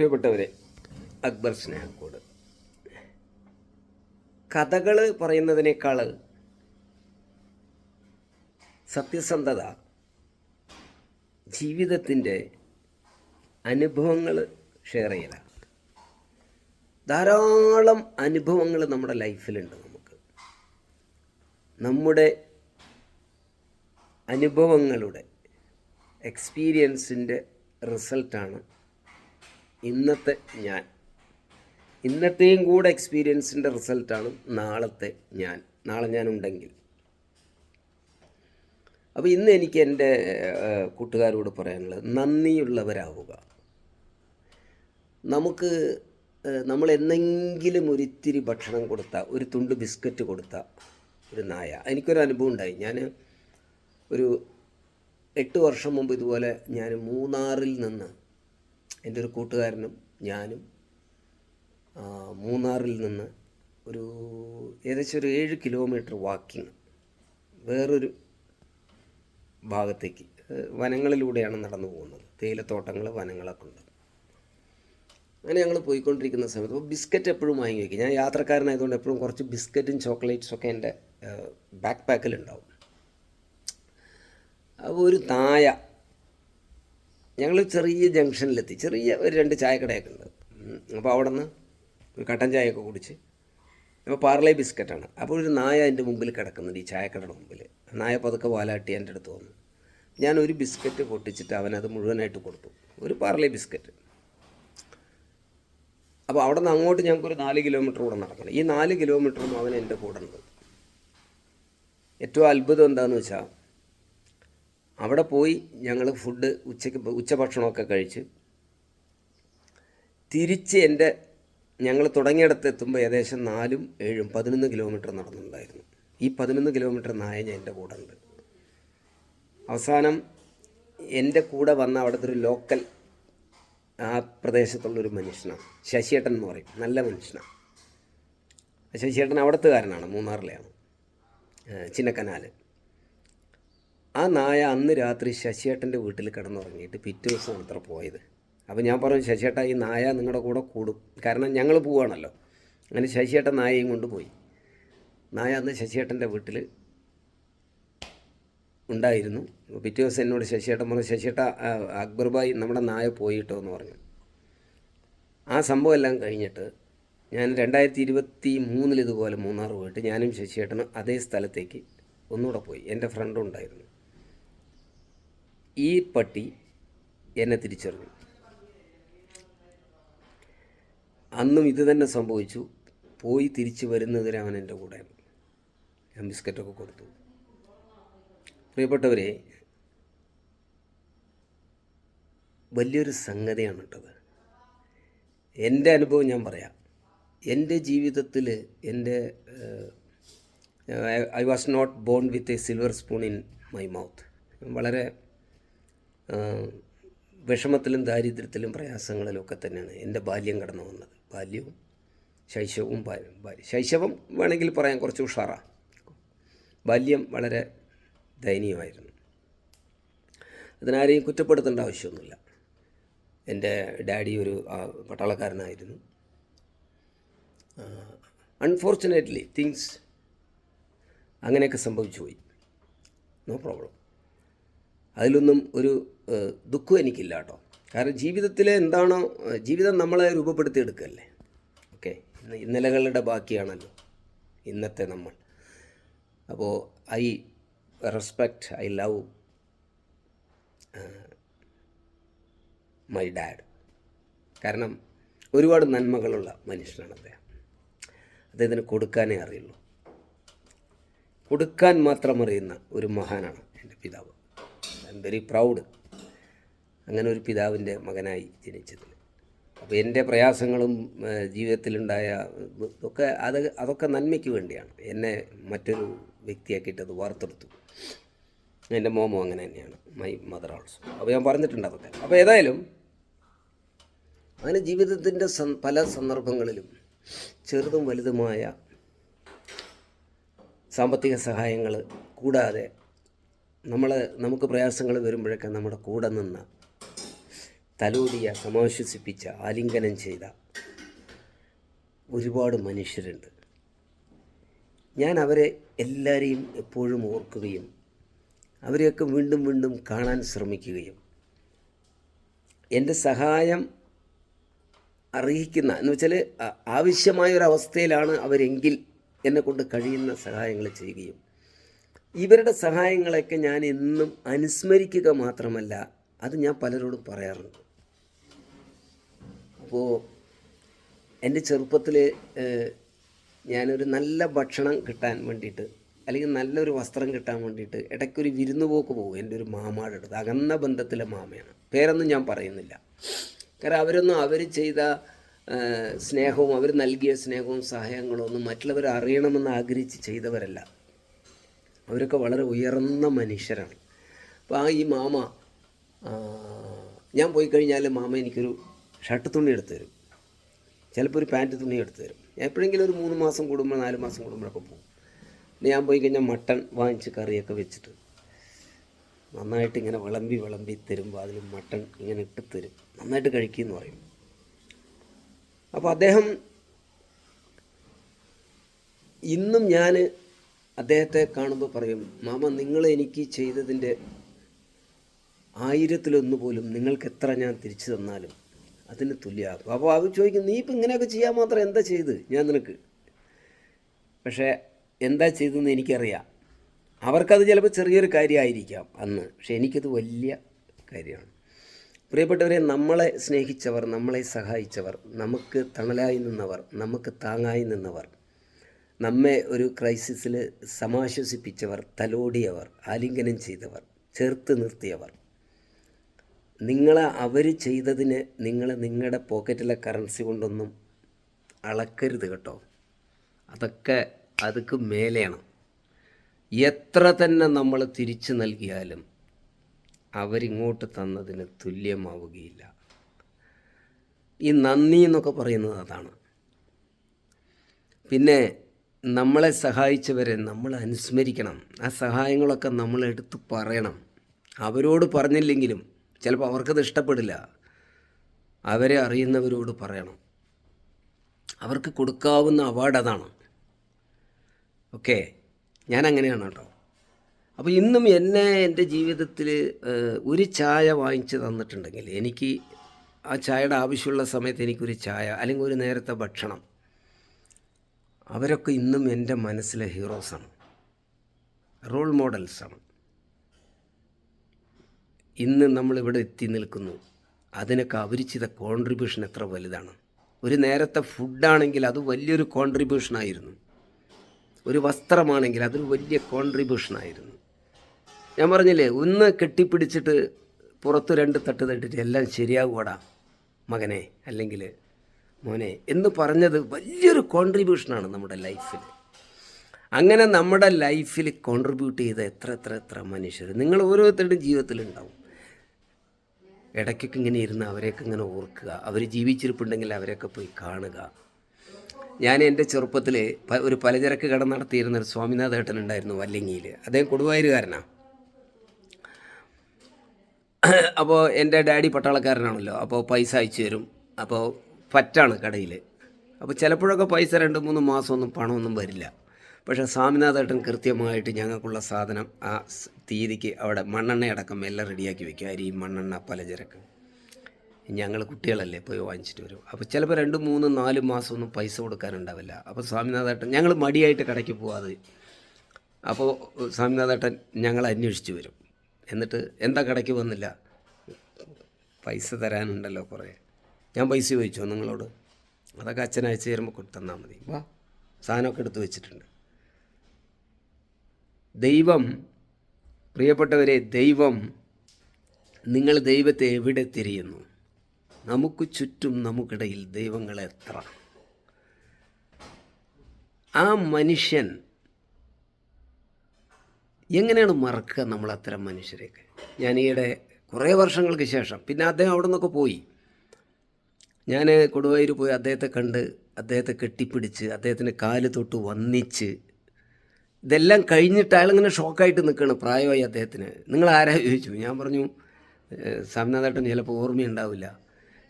പ്രിയപ്പെട്ടവരെ അക്ബർ സ്നേഹക്കോട്. കഥകൾ പറയുന്നതിനേക്കാൾ സത്യസന്ധത ജീവിതത്തിന്റെ അനുഭവങ്ങൾ ഷെയർ ചെയ്യലാണ്. ധാരാളം അനുഭവങ്ങൾ നമ്മുടെ ലൈഫിലുണ്ട് നമുക്ക്. നമ്മുടെ അനുഭവങ്ങളുടെ എക്സ്പീരിയൻസിന്റെ റിസൾട്ടാണ് ഇന്നത്തെ ഞാൻ. ഇന്നത്തെയും കൂടെ എക്സ്പീരിയൻസിന്റെ റിസൾട്ടാണ് നാളത്തെ ഞാൻ. നാളെ ഞാൻ ഉണ്ടെങ്കിൽ. അപ്പോൾ ഇന്ന് എനിക്ക് എന്റെ കൂട്ടുകാരോട് പറയാനുള്ളത് നന്ദിയുള്ളവരാവുക. നമുക്ക് നമ്മൾ എന്നെങ്കിലും ഒരിത്തിരി ഭക്ഷണം കൊടുത്ത ഒരു തുണ്ട് ബിസ്ക്കറ്റ് കൊടുത്ത ഒരു നായ. എനിക്കൊരു അനുഭവം ഉണ്ടായി. ഞാൻ ഒരു എട്ട് വർഷം മുമ്പ് ഇതുപോലെ ഞാൻ മൂന്നാറിൽ നിന്ന് എന്റെ ഒരു കൂട്ടുകാരനും ഞാനും മൂന്നാറിൽ നിന്ന് ഒരു ഏകദേശം ഒരു ഏഴ് കിലോമീറ്റർ വാക്കിങ് വേറൊരു ഭാഗത്തേക്ക് വനങ്ങളിലൂടെയാണ് നടന്നു പോകുന്നത്. തേയിലത്തോട്ടങ്ങൾ വനങ്ങളൊക്കെ ഉണ്ട്. അങ്ങനെ ഞങ്ങൾ പോയിക്കൊണ്ടിരിക്കുന്ന സമയത്ത് അപ്പോൾ ബിസ്ക്കറ്റ് എപ്പോഴും വാങ്ങി വയ്ക്കും ഞാൻ യാത്രക്കാരനായതുകൊണ്ട് എപ്പോഴും കുറച്ച് ബിസ്ക്കറ്റും ചോക്ലേറ്റ്സും ഒക്കെ എന്റെ ബാക്ക് പാക്കിലുണ്ടാവും അപ്പോൾ ഒരു തായ ഞങ്ങൾ ചെറിയ ജംഗ്ഷനിലെത്തി. ചെറിയ ഒരു രണ്ട് ചായക്കടയൊക്കെ ഉണ്ട്. അപ്പോൾ അവിടെ നിന്ന് കട്ടൻ ചായയൊക്കെ കുടിച്ച്. അപ്പോൾ പാർലേ ബിസ്ക്കറ്റാണ്. അപ്പോൾ ഒരു നായ എന്റെ മുമ്പിൽ കിടക്കുന്നുണ്ട് ഈ ചായക്കടയുടെ മുമ്പിൽ നായ പതുക്കെ വാലാട്ടി എന്റെ അടുത്ത് വന്നു. ഞാൻ ഒരു ബിസ്ക്കറ്റ് പൊട്ടിച്ചിട്ട് അവനത് മുഴുവനായിട്ട് കൊടുത്തു. ഒരു പാർലെ ബിസ്ക്കറ്റ്. അപ്പോൾ അവിടെ നിന്ന് അങ്ങോട്ട് ഞങ്ങൾക്കൊരു നാല് കിലോമീറ്റർ കൂടെ നടക്കണം. ഈ നാല് കിലോമീറ്ററും അവൻ എന്റെ കൂടെ ഉണ്ട്. ഏറ്റവും അത്ഭുതം എന്താണെന്ന് വെച്ചാൽ അവിടെ പോയി ഞങ്ങൾ ഫുഡ് ഉച്ചയ്ക്ക് ഉച്ചഭക്ഷണമൊക്കെ കഴിച്ച് തിരിച്ച് എന്റെ ഞങ്ങൾ തുടങ്ങിയിടത്ത് എത്തുമ്പോൾ ഏകദേശം നാലും ഏഴും പതിനൊന്ന് കിലോമീറ്റർ നടന്നിട്ടുണ്ടായിരുന്നു. ഈ പതിനൊന്ന് കിലോമീറ്റർ നായ ഞാൻ എന്റെ കൂടെ ഉണ്ട് അവസാനം എന്റെ കൂടെ വന്ന അവിടുത്തെ ഒരു ലോക്കൽ ആ പ്രദേശത്തുള്ളൊരു മനുഷ്യനാണ് ശശിയേട്ടൻ എന്ന് പറയും. നല്ല മനുഷ്യനാണ് ശശിയേട്ടൻ അവിടുത്തുകാരനാണ് മൂന്നാറിലെയാണ്. ചിന്നക്കനാൽ ആ നായ അന്ന് രാത്രി ശശിയേട്ടന്റെ വീട്ടിൽ കിടന്നുറങ്ങിയിട്ട് പിറ്റേ ദിവസം അത്ര പോയത്. അപ്പോൾ ഞാൻ പറഞ്ഞു ശശിയേട്ട ഈ നായ നിങ്ങളുടെ കൂടെ കൂടും. കാരണം ഞങ്ങൾ പോവുകയാണല്ലോ അങ്ങനെ ശശിയേട്ടൻ നായയും കൊണ്ടുപോയി നായ അന്ന് ശശിയേട്ടന്റെ വീട്ടിൽ ഉണ്ടായിരുന്നു. പിറ്റേ ദിവസം എന്നോട് ശശിയേട്ടൻ പറഞ്ഞു ശശിയേട്ട അക്ബർബായി അക്ബർ നമ്മുടെ നായ പോയിട്ടോ എന്ന് പറഞ്ഞു. ആ സംഭവം എല്ലാം കഴിഞ്ഞിട്ട് ഞാൻ രണ്ടായിരത്തി ഇരുപത്തി മൂന്നിൽ ഇതുപോലെ മൂന്നാർ പോയിട്ട് ഞാനും ശശിയേട്ടനും അതേ സ്ഥലത്തേക്ക് ഒന്നുകൂടെ പോയി. എന്റെ ഫ്രണ്ടും ഉണ്ടായിരുന്നു. ഈ പട്ടി എന്നെ തിരിച്ചറിഞ്ഞു. അന്നും ഇത് തന്നെ സംഭവിച്ചു. പോയി തിരിച്ചു വരുന്നതിന് അവൻ എന്റെ കൂടെ ഞാൻ ബിസ്ക്കറ്റൊക്കെ കൊടുത്തു. പ്രിയപ്പെട്ടവരെ വലിയൊരു സംഗതിയാണ് കേട്ടത്. എന്റെ അനുഭവം ഞാൻ പറയാം. എന്റെ ജീവിതത്തിൽ എന്റെ I was not born with a silver spoon in my mouth. വളരെ വിഷമത്തിലും ദാരിദ്ര്യത്തിലും പ്രയാസങ്ങളിലും ഒക്കെ തന്നെയാണ് എന്റെ ബാല്യം കടന്നു വന്നത്. ബാല്യവും ശൈശവും ശൈശവം വേണമെങ്കിൽ പറയാൻ കുറച്ച് ഉഷാറാണ് ബാല്യം വളരെ ദയനീയമായിരുന്നു. അതിനാരെയും കുറ്റപ്പെടുത്തേണ്ട ആവശ്യമൊന്നുമില്ല. എന്റെ ഡാഡി ഒരു പട്ടാളക്കാരനായിരുന്നു. അൺഫോർച്ചുനേറ്റ്ലി തിങ്സ് അങ്ങനെയൊക്കെ സംഭവിച്ചു പോയി നോ പ്രോബ്ലം അതിലൊന്നും ഒരു ദുഃഖം എനിക്കില്ല കേട്ടോ. കാരണം ജീവിതത്തിലെ എന്താണോ ജീവിതം നമ്മളെ രൂപപ്പെടുത്തി എടുക്കല്ലേ ഓക്കെ ഇന്നലകളുടെ ബാക്കിയാണല്ലോ. ഇന്നത്തെ നമ്മൾ. അപ്പോൾ I respect I love my dad. കാരണം ഒരുപാട് നന്മകളുള്ള മനുഷ്യനാണ് അദ്ദേഹം. അദ്ദേഹത്തിന് കൊടുക്കാനേ അറിയുള്ളൂ. കൊടുക്കാൻ മാത്രം അറിയുന്ന ഒരു മഹാനാണ് എന്റെ പിതാവ്. ഐ എം വെരി പ്രൗഡ് അങ്ങനെ ഒരു പിതാവിന്റെ മകനായി ജനിച്ചതിൽ അപ്പോൾ എന്റെ പ്രയാസങ്ങളും ജീവിതത്തിലുണ്ടായ ഇതൊക്കെ അത് അതൊക്കെ നന്മയ്ക്ക് വേണ്ടിയാണ്. എന്നെ മറ്റൊരു വ്യക്തിയാക്കിയിട്ട് അത് വാർത്തെടുത്തു. എന്റെ മോമോ അങ്ങനെ തന്നെയാണ്. മൈ മദർ ഓൾസോ അപ്പോൾ ഞാൻ പറഞ്ഞിട്ടുണ്ട് അതൊക്കെ. അപ്പോൾ ഏതായാലും അങ്ങനെ ജീവിതത്തിന്റെ പല സന്ദർഭങ്ങളിലും ചെറുതും വലുതുമായ സാമ്പത്തിക സഹായങ്ങൾ കൂടാതെ നമ്മൾ നമുക്ക് പ്രയാസങ്ങൾ വരുമ്പോഴൊക്കെ നമ്മുടെ കൂടെ നിന്ന് തലോടിയ സമാശ്വസിപ്പിച്ച ആലിംഗനം ചെയ്ത ഒരുപാട് മനുഷ്യരുണ്ട്. ഞാൻ അവരെ എല്ലാവരെയും എപ്പോഴും ഓർക്കുകയും അവരെയൊക്കെ വീണ്ടും വീണ്ടും കാണാൻ ശ്രമിക്കുകയും എന്റെ സഹായം അർഹിക്കുന്ന എന്ന് വെച്ചാൽ ആവശ്യമായൊരവസ്ഥയിലാണ് അവരെങ്കിൽ എന്നെ കൊണ്ട് കഴിയുന്ന സഹായങ്ങൾ ചെയ്യുകയും ഇവരുടെ സഹായങ്ങളൊക്കെ ഞാൻ എന്നും അനുസ്മരിക്കുക മാത്രമല്ല അത് ഞാൻ പലരോടും പറയാറുണ്ട്. അപ്പോൾ എന്റെ ചെറുപ്പത്തിൽ ഞാനൊരു നല്ല ഭക്ഷണം കിട്ടാൻ വേണ്ടിയിട്ട് അല്ലെങ്കിൽ നല്ലൊരു വസ്ത്രം കിട്ടാൻ വേണ്ടിയിട്ട് ഇടയ്ക്കൊരു വിരുന്ന് പോക്ക് പോകും എന്റെ ഒരു മാമാടെ അടുത്ത്. അകന്ന ബന്ധത്തിലെ മാമയാണ്. പേരൊന്നും ഞാൻ പറയുന്നില്ല. കാരണം അവരൊന്നും അവർ ചെയ്ത സ്നേഹവും അവർ നൽകിയ സ്നേഹവും സഹായങ്ങളും ഒന്നും മറ്റുള്ളവർ അറിയണമെന്ന് ആഗ്രഹിച്ച് ചെയ്തവരല്ല. അവരൊക്കെ വളരെ ഉയർന്ന മനുഷ്യരാണ്. അപ്പോൾ ആ ഈ മാമ ഞാൻ പോയി കഴിഞ്ഞാൽ മാമ എനിക്കൊരു ഷർട്ട് തുണി എടുത്തു തരും. ചിലപ്പോൾ ഒരു പാന്റ് തുണി എടുത്തു തരും. എപ്പോഴെങ്കിലും ഒരു മൂന്ന് മാസം കൂടുമ്പോൾ നാല് മാസം കൂടുമ്പോഴൊക്കെ പോകും. പിന്നെ ഞാൻ പോയി കഴിഞ്ഞാൽ മട്ടൺ വാങ്ങിച്ച് കറിയൊക്കെ വെച്ചിട്ട് നന്നായിട്ട് ഇങ്ങനെ വിളമ്പി വിളമ്പി തരുമ്പോൾ അതിൽ മട്ടൺ ഇങ്ങനെ ഇട്ട് തരും. നന്നായിട്ട് കഴിക്കുമെന്ന് പറയും. അപ്പോൾ അദ്ദേഹം ഇന്നും ഞാൻ അദ്ദേഹത്തെ കാണുമ്പോൾ പറയും മാമ നിങ്ങൾ എനിക്ക് ചെയ്തതിന്റെ ആയിരത്തിലൊന്ന് പോലും നിങ്ങൾക്ക് എത്ര ഞാൻ തിരിച്ചു തന്നാലും അതിന് തുല്യമാകും. അപ്പോൾ അവർ ചോദിക്കും നീ ഇപ്പം ഇങ്ങനെയൊക്കെ ചെയ്യാൻ മാത്രം എന്താ ചെയ്ത് ഞാൻ നിനക്ക് പക്ഷേ എന്താ ചെയ്തതെന്ന് എനിക്കറിയാം. അവർക്കത് ചിലപ്പോൾ ചെറിയൊരു കാര്യമായിരിക്കാം അന്ന് പക്ഷെ എനിക്കത് വലിയ കാര്യമാണ്. പ്രിയപ്പെട്ടവരെ നമ്മളെ സ്നേഹിച്ചവർ നമ്മളെ സഹായിച്ചവർ നമുക്ക് തണലായി നിന്നവർ നമുക്ക് താങ്ങായി നിന്നവർ നമ്മെ ഒരു ക്രൈസിസിൽ സമാശ്വസിപ്പിച്ചവർ തലോടിയവർ ആലിംഗനം ചെയ്തവർ ചേർത്ത് നിർത്തിയവർ. നിങ്ങളെ അവർ ചെയ്തതിന് നിങ്ങൾ നിങ്ങളുടെ പോക്കറ്റിലെ കറൻസി കൊണ്ടൊന്നും അളക്കരുത് കേട്ടോ. അതൊക്കെ അതൊക്കെ മേലെയാണ്. എത്ര തന്നെ നമ്മൾ തിരിച്ചു നൽകിയാലും അവരിങ്ങോട്ട് തന്നതിന് തുല്യമാവുകയില്ല. ഈ നന്ദി എന്നൊക്കെ പറയുന്നത് അതാണ്. പിന്നെ നമ്മളെ സഹായിച്ചവരെ നമ്മൾ അനുസ്മരിക്കണം. ആ സഹായങ്ങളൊക്കെ നമ്മൾ എടുത്ത് പറയണം. അവരോട് പറഞ്ഞില്ലെങ്കിലും ചിലപ്പോൾ അവർക്കത് ഇഷ്ടപ്പെടില്ല. അവരെ അറിയുന്നവരോട് പറയണം. അവർക്ക് കൊടുക്കാവുന്ന അവാർഡ് അതാണ്. ഓക്കെ? ഞാൻ അങ്ങനെയാണ് കേട്ടോ. അപ്പോൾ ഇന്നും എന്നെ എന്റെ ജീവിതത്തിൽ ഒരു ചായ വാങ്ങിച്ച് തന്നിട്ടുണ്ടെങ്കിൽ എനിക്ക് ആ ചായയുടെ ആവശ്യമുള്ള സമയത്ത് എനിക്കൊരു ചായ അല്ലെങ്കിൽ ഒരു നേരത്തെ ഭക്ഷണം അവരൊക്കെ ഇന്നും എന്റെ മനസ്സിലെ ഹീറോസാണ് റോൾ മോഡൽസാണ് ഇന്ന് നമ്മളിവിടെ എത്തി നിൽക്കുന്നു. അതിനൊക്കെ അവർ ചെയ്ത കോൺട്രിബ്യൂഷൻ എത്ര വലുതാണ്. ഒരു നേരത്തെ ഫുഡാണെങ്കിൽ അത് വലിയൊരു കോൺട്രിബ്യൂഷനായിരുന്നു ഒരു വസ്ത്രമാണെങ്കിൽ അതൊരു വലിയ കോൺട്രിബ്യൂഷനായിരുന്നു ഞാൻ പറഞ്ഞില്ലേ ഒന്ന് കെട്ടിപ്പിടിച്ചിട്ട് പുറത്ത് രണ്ട് തട്ട് തട്ടിട്ട് എല്ലാം ശരിയാകൂടാ മകനെ. അല്ലെങ്കിൽ മോനെ എന്ന് പറഞ്ഞത് വലിയൊരു കോൺട്രിബ്യൂഷനാണ് നമ്മുടെ ലൈഫിൽ അങ്ങനെ നമ്മുടെ ലൈഫിൽ കോൺട്രിബ്യൂട്ട് ചെയ്ത എത്ര എത്ര എത്ര മനുഷ്യർ നിങ്ങൾ ഓരോരുത്തരുടെയും ജീവിതത്തിലുണ്ടാവും. ഇടയ്ക്കൊക്കെ ഇങ്ങനെ ഇരുന്ന് അവരെയൊക്കെ ഇങ്ങനെ ഓർക്കുക. അവർ ജീവിച്ചിരിപ്പുണ്ടെങ്കിൽ അവരെയൊക്കെ പോയി കാണുക. ഞാൻ എന്റെ ചെറുപ്പത്തിൽ ഒരു പലചരക്ക് കട നടത്തിയിരുന്ന ഒരു സ്വാമിനാഥ് ഏട്ടൻ ഉണ്ടായിരുന്നു വല്ലങ്ങിയിൽ അദ്ദേഹം കൊടുവായൂരുകാരനാണ് അപ്പോൾ എന്റെ ഡാഡി പട്ടാളക്കാരനാണല്ലോ. അപ്പോൾ പൈസ അയച്ചു തരും. അപ്പോൾ പറ്റാണ് കടയിൽ അപ്പോൾ ചിലപ്പോഴൊക്കെ പൈസ രണ്ട് മൂന്ന് മാസമൊന്നും പണമൊന്നും വരില്ല. പക്ഷേ സ്വാമിനാഥേട്ടൻ കൃത്യമായിട്ട് ഞങ്ങൾക്കുള്ള സാധനം ആ തീയതിക്ക് അവിടെ മണ്ണെണ്ണയടക്കം എല്ലാം റെഡിയാക്കി വെക്കും. അരി മണ്ണെണ്ണ പലചരക്ക്. ഞങ്ങൾ കുട്ടികളല്ലേ പോയി വാങ്ങിച്ചിട്ട് വരും. അപ്പോൾ ചിലപ്പോൾ രണ്ട് മൂന്ന് നാല് മാസമൊന്നും പൈസ കൊടുക്കാനുണ്ടാവില്ല. അപ്പോൾ സ്വാമിനാഥേട്ടൻ ഞങ്ങൾ മടിയായിട്ട് കടയ്ക്ക് പോവാതെ അപ്പോൾ സ്വാമിനാഥേട്ടൻ ഞങ്ങൾ അന്വേഷിച്ച് വരും. എന്നിട്ട് എന്താ കടയ്ക്ക് വന്നില്ല പൈസ തരാനുണ്ടല്ലോ കുറേ. ഞാൻ പൈസ ചോദിച്ചോ നിങ്ങളോട്. അതൊക്കെ അച്ഛൻ അയച്ചു തരുമ്പോൾ കൊടുത്തന്നാൽ മതി. വാ. സാധനമൊക്കെ എടുത്ത് വെച്ചിട്ടുണ്ട്. ദൈവം പ്രിയപ്പെട്ടവരെ ദൈവം നിങ്ങൾ ദൈവത്തെ എവിടെ തിരിയുന്നു? നമുക്ക് ചുറ്റും നമുക്കിടയിൽ ദൈവങ്ങൾ എത്ര? ആ മനുഷ്യൻ എങ്ങനെയാണ് മറക്കുക നമ്മൾ അത്തരം മനുഷ്യരെയൊക്കെ? ഞാൻ ഈയിടെ കുറേ വർഷങ്ങൾക്ക് ശേഷം പിന്നെ അദ്ദേഹം അവിടെ നിന്നൊക്കെ പോയി. ഞാൻ കൊടുവായൂർ പോയി അദ്ദേഹത്തെ കണ്ട് അദ്ദേഹത്തെ കെട്ടിപ്പിടിച്ച് അദ്ദേഹത്തിന്റെ കാൽ തൊട്ട് വന്നിച്ച് ഇതെല്ലാം കഴിഞ്ഞിട്ട് അയാളിങ്ങനെ ഷോക്കായിട്ട് നിൽക്കുകയാണ് പ്രായമായി അദ്ദേഹത്തിന്. നിങ്ങൾ ആരാ ചോദിച്ചു? ഞാൻ പറഞ്ഞു സ്വാമിനാഥേട്ടൻ ചിലപ്പോൾ ഓർമ്മയുണ്ടാവില്ല.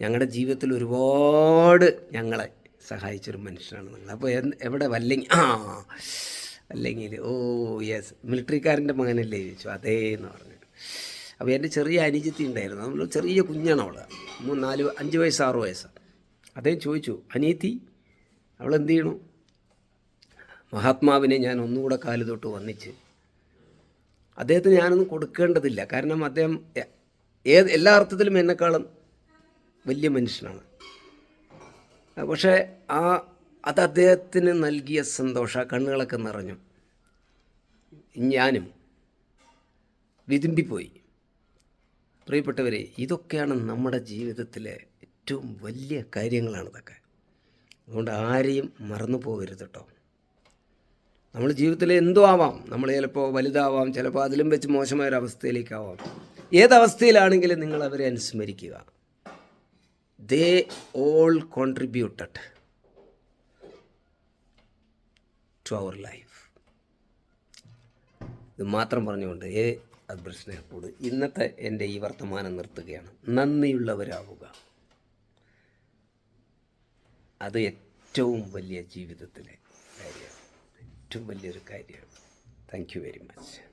ഞങ്ങളുടെ ജീവിതത്തിൽ ഒരുപാട് ഞങ്ങളെ സഹായിച്ചൊരു മനുഷ്യനാണ് നിങ്ങൾ. അപ്പോൾ എവിടെ? വല്ലെങ്കിൽ ആ അല്ലെങ്കിൽ ഓ യെസ്. മിലിറ്ററിക്കാരന്റെ മകനല്ലേ ചോദിച്ചു. അതേ എന്ന് പറഞ്ഞു. അപ്പോൾ എന്റെ ചെറിയ അനിജത്തി ഉണ്ടായിരുന്നു. നമ്മൾ ചെറിയ കുഞ്ഞാണ് അവൾ മൂന്ന് നാല് അഞ്ച് വയസ്സ് ആറ് വയസ്സ്. അദ്ദേഹം ചോദിച്ചു അനിയത്തി അവൾ എന്ത് ചെയ്യണു? മഹാത്മാവിനെ ഞാൻ ഒന്നുകൂടെ കാൽ തൊട്ട് വന്നിച്ച് അദ്ദേഹത്തിന് ഞാനൊന്നും കൊടുക്കേണ്ടതില്ല. കാരണം അദ്ദേഹം ഏത് എല്ലാ അർത്ഥത്തിലും എന്നെക്കാളും വലിയ മനുഷ്യനാണ്. പക്ഷേ ആ അത് അദ്ദേഹത്തിന് നൽകിയ സന്തോഷം കണ്ണുകളൊക്കെ നിറഞ്ഞു. ഞാനും വിതുമ്പിപ്പോയി. പ്രിയപ്പെട്ടവരെ ഇതൊക്കെയാണ് നമ്മുടെ ജീവിതത്തിലെ ഏറ്റവും വലിയ കാര്യങ്ങളാണ് ഇതൊക്കെ. അതുകൊണ്ട് ആരെയും മറന്നു പോകരുത് കേട്ടോ നമ്മൾ ജീവിതത്തിൽ എന്തോ ആവാം നമ്മൾ ചിലപ്പോൾ വലുതാവാം ചിലപ്പോൾ അതിലും വെച്ച് മോശമായ ഒരു അവസ്ഥയിലേക്കാവാം. ഏതവസ്ഥയിലാണെങ്കിലും നിങ്ങൾ അവരെ അനുസ്മരിക്കുക. They all contributed to our life ഇത് മാത്രം പറഞ്ഞുകൊണ്ട് അക്ബർ സ്നേഹത്തോട് ഇന്നത്തെ എന്റെ ഈ വർത്തമാനം നിർത്തുകയാണ്. നന്ദിയുള്ളവരാവുക. അത് ഏറ്റവും വലിയ ജീവിതത്തിലെ കാര്യമാണ്. ഏറ്റവും വലിയൊരു കാര്യമാണ്. Thank you very much